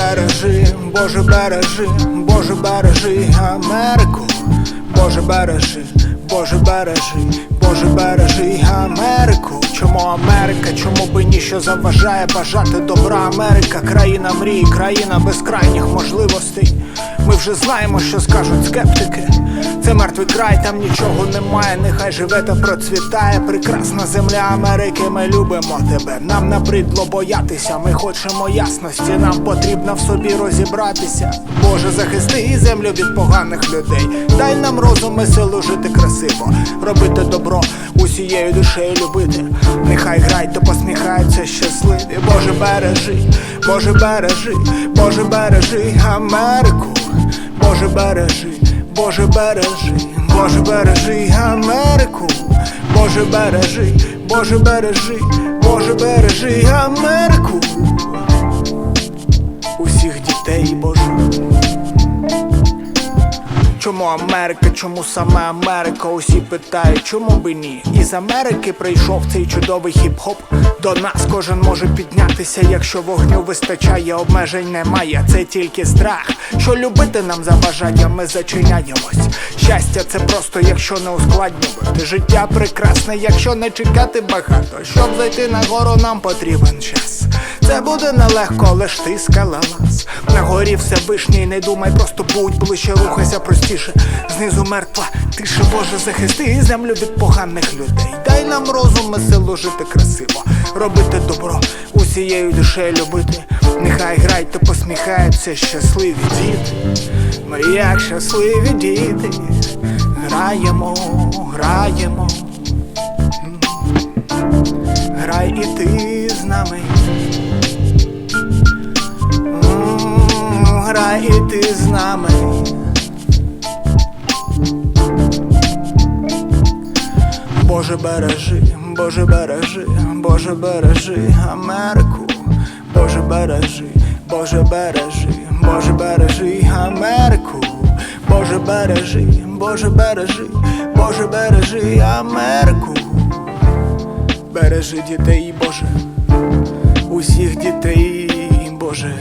бережи, Боже бережи, Боже бережи Америку, Боже бережи, Боже бережи, Боже бережи Америку. Чому Америка? Чому би ніщо заважає бажати добра Америка? Країна мрій, країна безкрайніх можливостей. Ми вже знаємо, що скажуть скептики. Мертвий край, там нічого немає. Нехай живе та процвітає. Прекрасна земля Америки. Ми любимо тебе. Нам набридло боятися. Ми хочемо ясності. Нам потрібно в собі розібратися. Боже, захисти землю від поганих людей. Дай нам розум і силу жити красиво, робити добро усією душею любити. Нехай грай, то посміхаються щасливі. Боже, бережи, Боже, бережи, Боже, бережи Америку. Боже, бережи, Боже, бережи, Боже, бережи Америку. Боже, бережи, Боже, бережи, Боже, бережи Америку. Усіх дітей, Боже. Чому Америка, чому саме Америка? Усі питають, чому би ні? Із Америки прийшов цей чудовий хіп-хоп. До нас кожен може піднятися, якщо вогню вистачає, обмежень немає. Це тільки страх. Що любити нам заважає, ми зачиняємось. Щастя, це просто, якщо не ускладнювати. Життя прекрасне, якщо не чекати багато. Щоб зайти на гору, нам потрібен час. Це буде нелегко, ж ти скалалась На горі все вишні, не думай, просто будь ближче, рухайся простіше. Знизу мертва, тише Боже, захисти землю від поганих людей. Дай нам розум і силу жити красиво, робити добро, усією душею любити. Нехай грай, то посміхаються щасливі діти. Ми як щасливі діти, граємо, граємо. Грай і ти з нами. І ти з нами. Боже бережи, Боже бережи, Боже бережи Америку, Боже бережи, Боже бережи, Боже бережи Америку, Боже бережи, Боже бережи, Боже бережи Америку. Бережи дітей, Боже, усіх дітей, Боже.